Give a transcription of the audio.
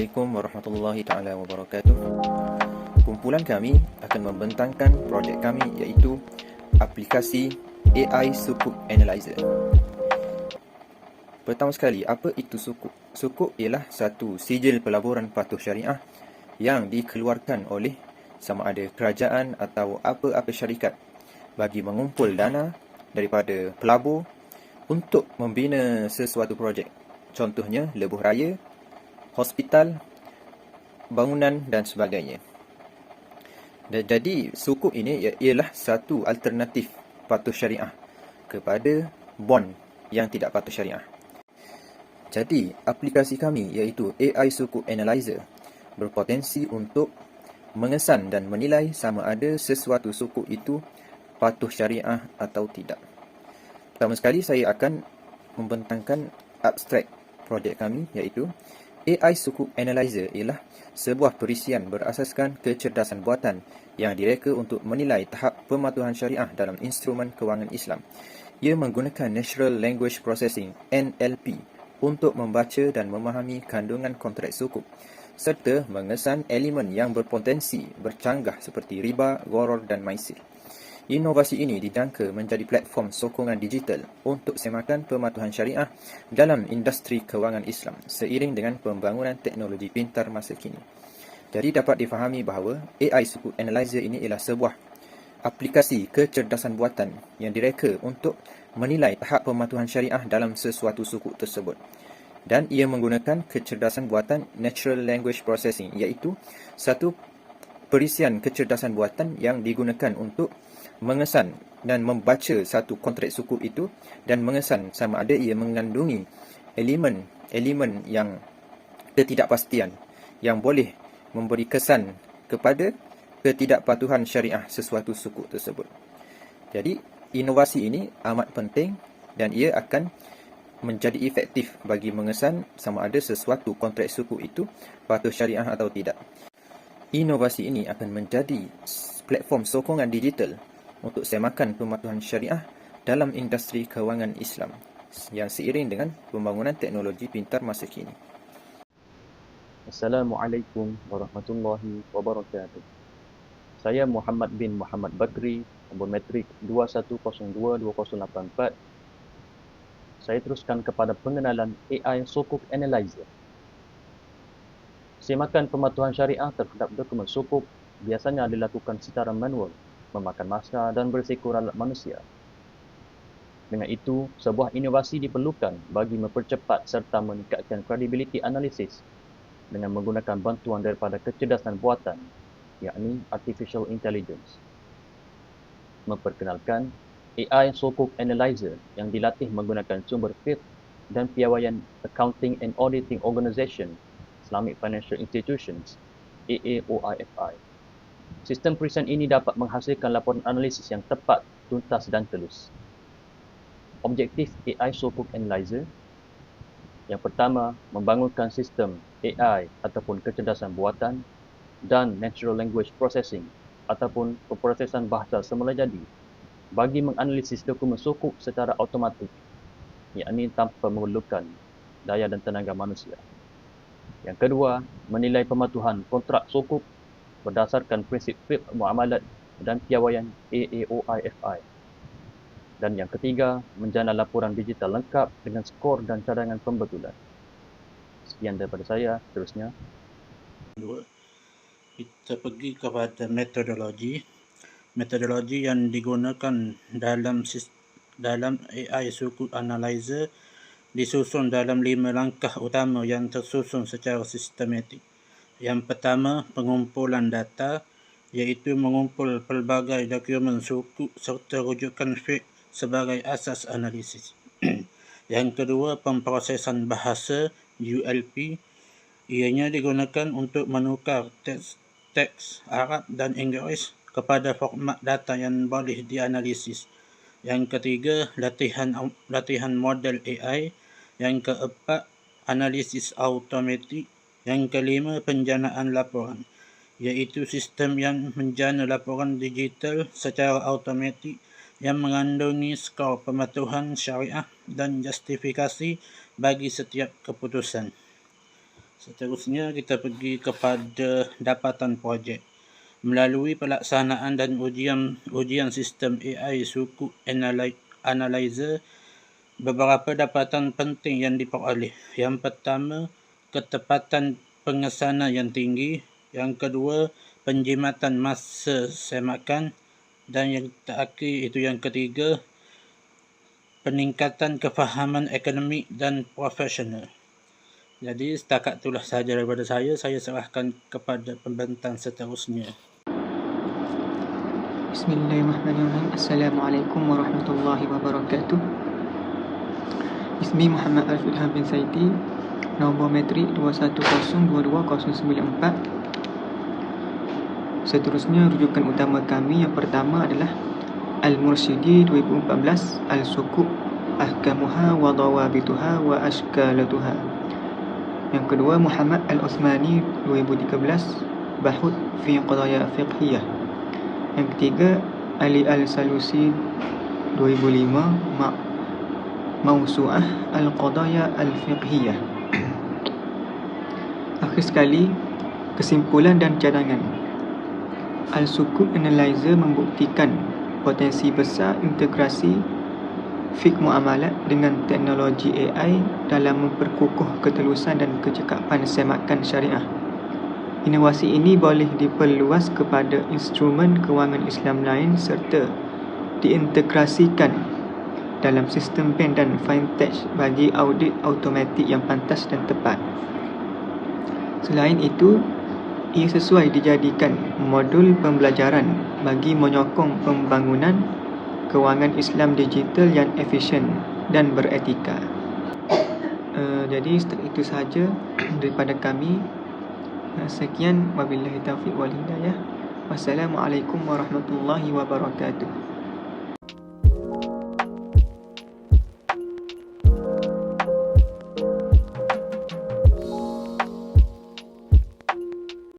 Assalamualaikum warahmatullahi taala wabarakatuh. Kumpulan kami akan membentangkan projek kami iaitu aplikasi AI Sukuk Analyzer. Pertama sekali, apa itu sukuk? Sukuk ialah satu sijil pelaburan patuh syariah yang dikeluarkan oleh sama ada kerajaan atau apa-apa syarikat bagi mengumpul dana daripada pelabur untuk membina sesuatu projek. Contohnya, lebuh raya, hospital, bangunan dan sebagainya. Jadi sukuk ini ialah satu alternatif patuh syariah kepada bond yang tidak patuh syariah. Jadi aplikasi kami iaitu AI Sukuk Analyzer berpotensi untuk mengesan dan menilai sama ada sesuatu sukuk itu patuh syariah atau tidak. Pertama sekali saya akan membentangkan abstrak projek kami iaitu AI Sukuk Analyzer ialah sebuah perisian berasaskan kecerdasan buatan yang direka untuk menilai tahap pematuhan syariah dalam instrumen kewangan Islam. Ia menggunakan Natural Language Processing NLP untuk membaca dan memahami kandungan kontrak sukuk serta mengesan elemen yang berpotensi bercanggah seperti riba, goror dan maisir. Inovasi ini didangka menjadi platform sokongan digital untuk semakan pematuhan syariah dalam industri kewangan Islam seiring dengan pembangunan teknologi pintar masa kini. Jadi dapat difahami bahawa AI Sukuk Analyzer ini ialah sebuah aplikasi kecerdasan buatan yang direka untuk menilai tahap pematuhan syariah dalam sesuatu suku tersebut. Dan ia menggunakan kecerdasan buatan Natural Language Processing iaitu satu perisian kecerdasan buatan yang digunakan untuk mengesan dan membaca satu kontrak suku itu dan mengesan sama ada ia mengandungi elemen-elemen yang ketidakpastian yang boleh memberi kesan kepada ketidakpatuhan syariah sesuatu suku tersebut. Jadi, inovasi ini amat penting dan ia akan menjadi efektif bagi mengesan sama ada sesuatu kontrak suku itu patuh syariah atau tidak. Inovasi ini akan menjadi platform sokongan digital untuk semakan pematuhan syariah dalam industri kewangan Islam yang seiring dengan pembangunan teknologi pintar masa kini. Assalamualaikum warahmatullahi wabarakatuh. Saya Muhammad bin Muhammad Bakri, nombor metrik 21022084. Saya teruskan kepada pengenalan AI Sukuk Analyzer. Semakan pematuhan syariah terhadap dokumen sukuk biasanya dilakukan secara manual memakan masa dan berisiko ralat manusia. Dengan itu, sebuah inovasi diperlukan bagi mempercepat serta meningkatkan kredibiliti analisis dengan menggunakan bantuan daripada kecerdasan buatan, yakni Artificial Intelligence. Memperkenalkan AI Sokok Analyzer yang dilatih menggunakan sumber FIT dan piawaian Accounting and Auditing Organization Islamic Financial Institutions, AAOIFI. Sistem perisian ini dapat menghasilkan laporan analisis yang tepat, tuntas dan telus. Objektif AI Sokuk Analyzer yang pertama, membangunkan sistem AI ataupun kecerdasan buatan dan Natural Language Processing ataupun pemprosesan bahasa semula jadi bagi menganalisis dokumen sukuk secara automatik yakni tanpa memerlukan daya dan tenaga manusia. Yang kedua, menilai pematuhan kontrak sukuk berdasarkan prinsip fiqh muamalat dan piawaian AAOIFI. Dan yang ketiga, menjana laporan digital lengkap dengan skor dan cadangan pembetulan. Sekian daripada saya, terusnya. Kita pergi kepada metodologi. Metodologi yang digunakan dalam dalam AI suku analyzer disusun dalam lima langkah utama yang tersusun secara sistematik. Yang pertama, pengumpulan data iaitu mengumpul pelbagai dokumen suku serta rujukan fik sebagai asas analisis. Yang kedua, pemprosesan bahasa ULP ianya digunakan untuk menukar teks, teks Arab dan Inggeris kepada format data yang boleh dianalisis. Yang ketiga, latihan latihan model AI. Yang keempat, analisis automatik yang kelima, penjanaan laporan, iaitu sistem yang menjana laporan digital secara automatik yang mengandungi skor pematuhan syariah dan justifikasi bagi setiap keputusan. Seterusnya kita pergi kepada dapatan projek. Melalui pelaksanaan dan ujian ujian sistem AI suku analyzer, beberapa dapatan penting yang diperoleh. Yang pertama, ketepatan pengesanan yang tinggi. Yang kedua, penjimatan masa semakan. Dan yang terakhir itu yang ketiga, peningkatan kefahaman akademik dan profesional. Jadi setakat itulah sahaja daripada saya. Saya serahkan kepada pembentang seterusnya. Bismillahirrahmanirrahim. Assalamualaikum warahmatullahi wabarakatuh. Ismi Muhammad Al-Fidham bin Saidi. Nombor metrik 2102294. Seterusnya rujukan utama kami yang pertama adalah Al-Mursyidi 2014 Al-Sukuk Ahkamuha wa Dawabituha wa Ashkalatuha. Yang kedua Muhammad Al-Uthmani 2013 Bahut fi Qadaya Fiqhiyah. Yang ketiga Ali Al-Salusi 2005 Ma Mausu'ah Al-Qadaya Al-Fiqhiyah Akhir sekali Kesimpulan dan cadangan Al-Sukuk Analyzer membuktikan potensi besar integrasi fik muamalat dengan teknologi AI dalam memperkukuh ketelusan dan kecekapan semakan syariah. Inovasi ini boleh diperluas kepada instrumen kewangan Islam lain serta diintegrasikan dalam sistem bank dan fintech bagi audit automatik yang pantas dan tepat. Selain itu, ia sesuai dijadikan modul pembelajaran bagi menyokong pembangunan kewangan Islam digital yang efisien dan beretika. Uh, jadi itu sahaja daripada kami. Uh, sekian wabillahi taufiq wal hidayah. Wassalamualaikum warahmatullahi wabarakatuh.